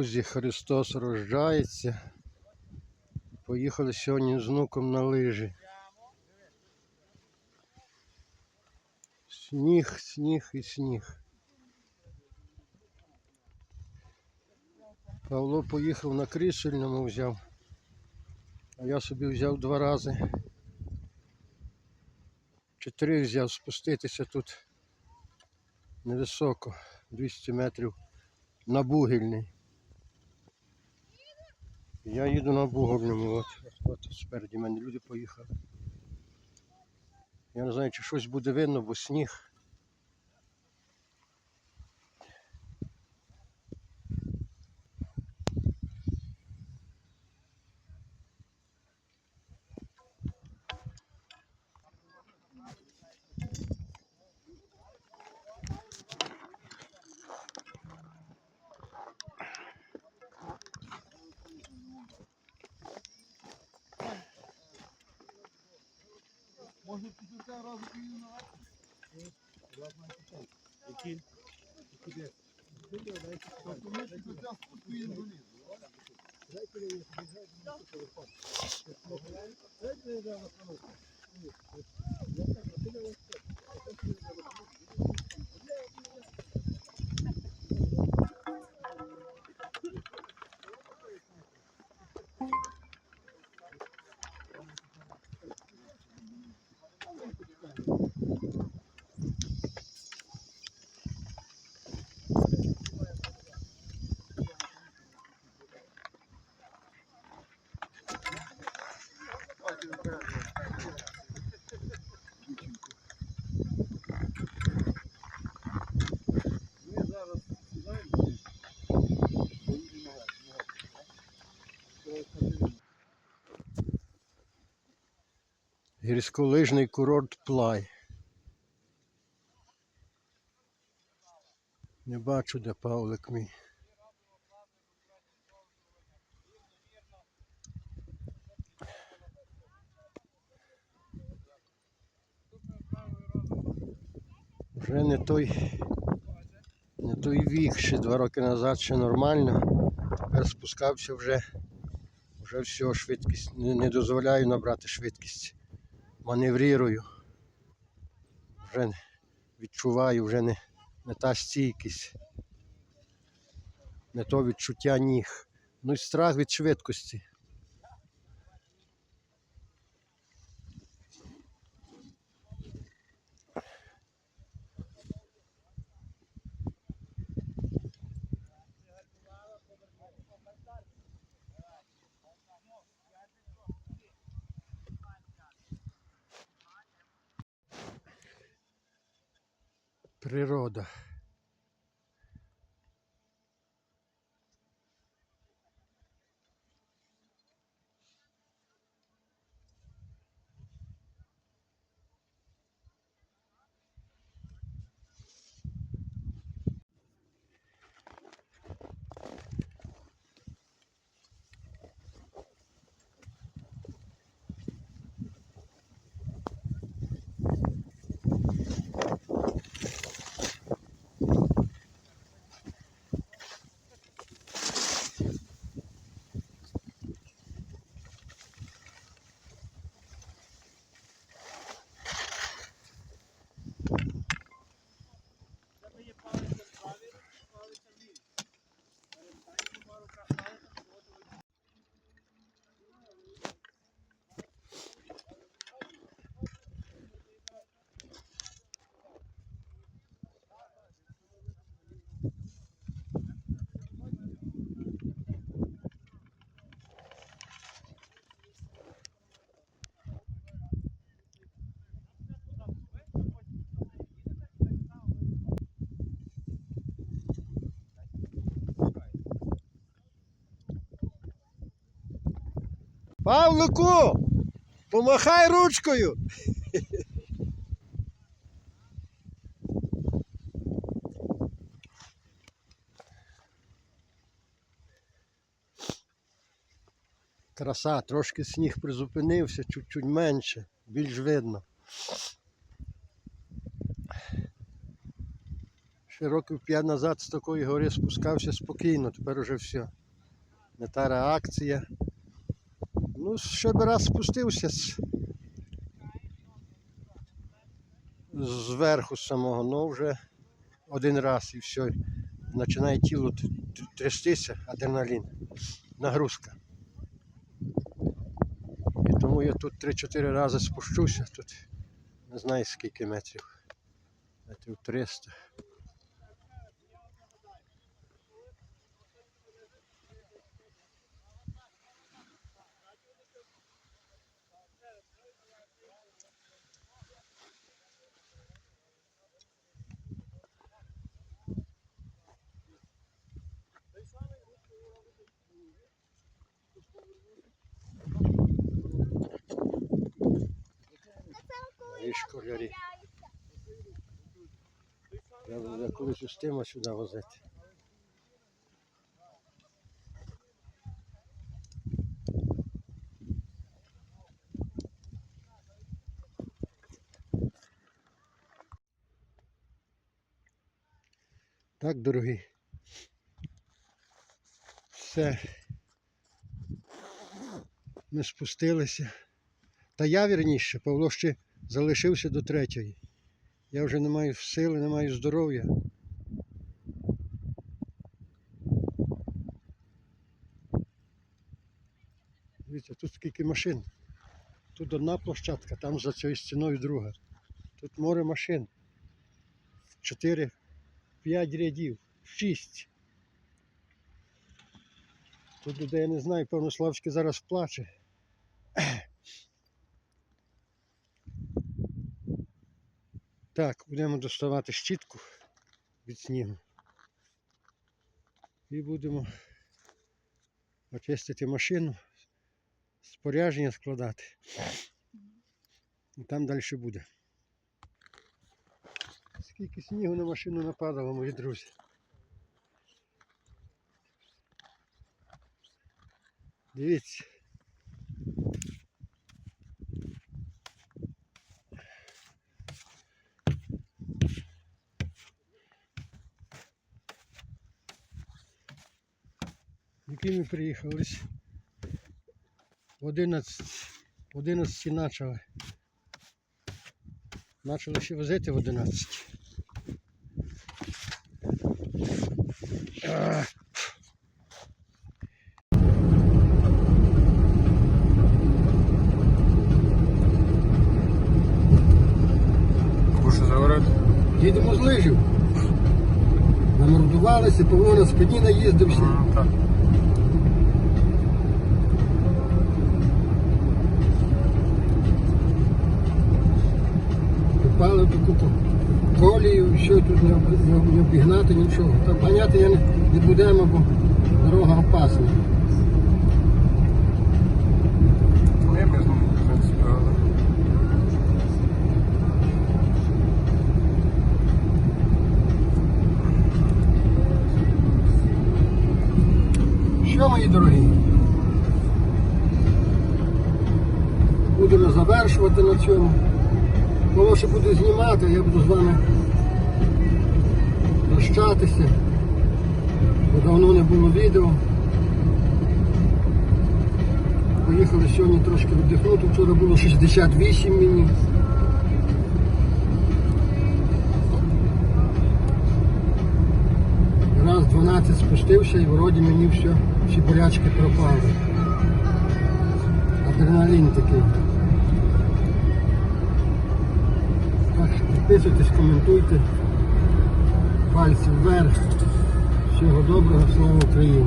Друзі, Христос рождається. Поїхали сьогодні з внуком на лижі. Сніг, сніг і сніг. Павло поїхав на крісельному взяв, а я собі взяв два рази. Чотири взяв спуститися тут невисоко, 200 метрів на бугельний. Я їду на Бугорному, от, от спереді мене люди поїхали. Я не знаю, чи щось буде видно, бо сніг. Може після разу поїду на Які? Куди? Тобто ми після цього поїдемо донизу. Ми Гірськолижний курорт Плай. Не бачу, де Павлик мій. Вже не той, не той вік, ще два роки назад ще нормально. Тепер спускався вже, вже все, швидкість, не, дозволяю набрати швидкість маневрирую. Вже відчуваю, вже не, не та стійкість, не то відчуття ніг. Ну і страх від швидкості. Природа. Павлику! Помахай ручкою! Краса, трошки сніг призупинився, чуть-чуть менше, більш видно. Ще років п'ять назад з такої гори спускався спокійно, тепер уже все. Не та реакція. Ну, ще би раз спустився з... зверху самого, ну вже один раз і все. Починає тіло трястися, адреналін, нагрузка. І тому я тут 3-4 рази спущуся, тут не знаю скільки метрів. Метрів 300. І школярі. Треба буде колись устимо сюди возити. Так, дорогі. Все. Ми спустилися. Та я вірніше, Павло ще залишився до третьої. Я вже не маю сили, не маю здоров'я. Дивіться, тут скільки машин. Тут одна площадка, там за цією стіною друга. Тут море машин. Чотири, п'ять рядів, шість. Тут людей я не знаю, певно, Славський зараз плаче. Так, будемо доставати щітку від снігу. І будемо очистити машину, спорядження складати. І там далі буде. Скільки снігу на машину нападало, мої друзі. Дивіться. Які ми приїхали? В 11, в 11 почали. Почали ще возити в 11. А. Їдемо з лижів. Намордувалися, Павло на спині наїздився. В таку колію, що тут не, обігнати нічого. Та поняти я не, не будемо, бо дорога опасна. Що, мої дорогі? Будемо завершувати на цьому. Воно ще буде знімати, я буду з вами прощатися. Бо давно не було відео. Поїхали сьогодні трошки віддихнути. Вчора було 68 мені. Раз 12 спустився і вроді мені все, всі болячки пропали. Адреналін такий. Підписуйтесь, коментуйте. Пальці вверх. Всього доброго, слава Україні!